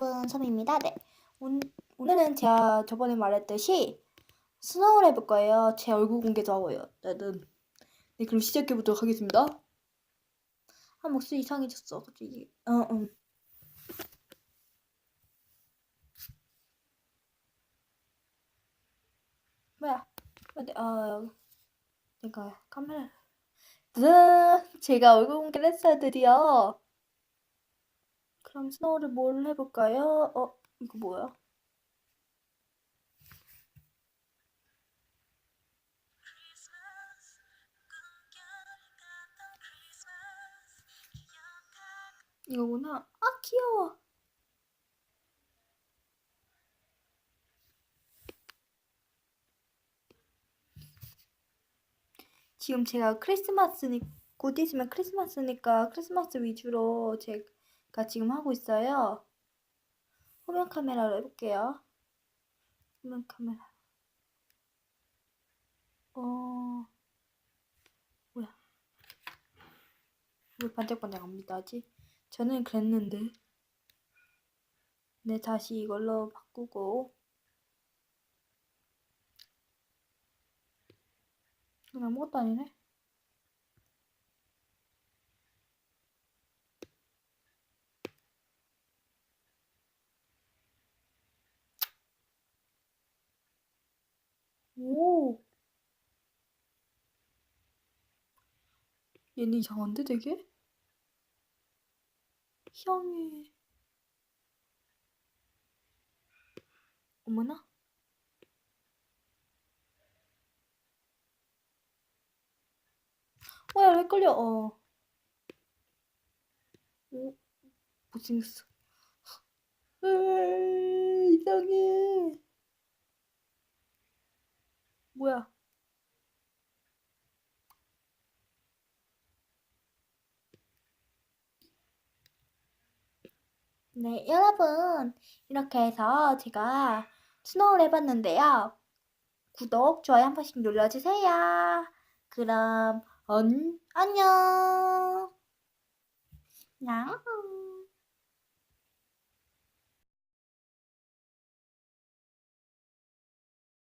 여러분 섬입니다. 네. 온, 오늘은 제가 저번에 말했듯이 스노우를 해볼 거예요. 제 얼굴 공개도 하고요. 나는 네 그럼 시작해 보도록 하겠습니다. 아 목소리 이상해졌어 갑자기. 어 음. 뭐야? 근데 아 내가 카메라. 짠! 제가 얼굴 공개를 했어요 드디어. 그럼 스노우를 뭘 해볼까요? 어, 이거 뭐야? 이거구나. 아, 귀여워. 지금 제가 크리스마스니, 곧 있으면 크리스마스니까 크리스마스 위주로 제 가 지금 하고 있어요. 화면 카메라로 해볼게요. 화면 카메라. 어, 뭐야. 왜 반짝반짝 합니다, 아직? 저는 그랬는데. 네, 다시 이걸로 바꾸고. 이건 아무것도 아니네. 오. 얘는 이상한데 되게? 향이. 어머나? 어, 야, 헷갈려, 어. 오, 못생겼어. 으이, 이상해. 뭐야? 네, 여러분. 이렇게 해서 제가 스노우를 해봤는데요. 구독, 좋아요 한 번씩 눌러주세요. 그럼, 언, 안녕. 냥.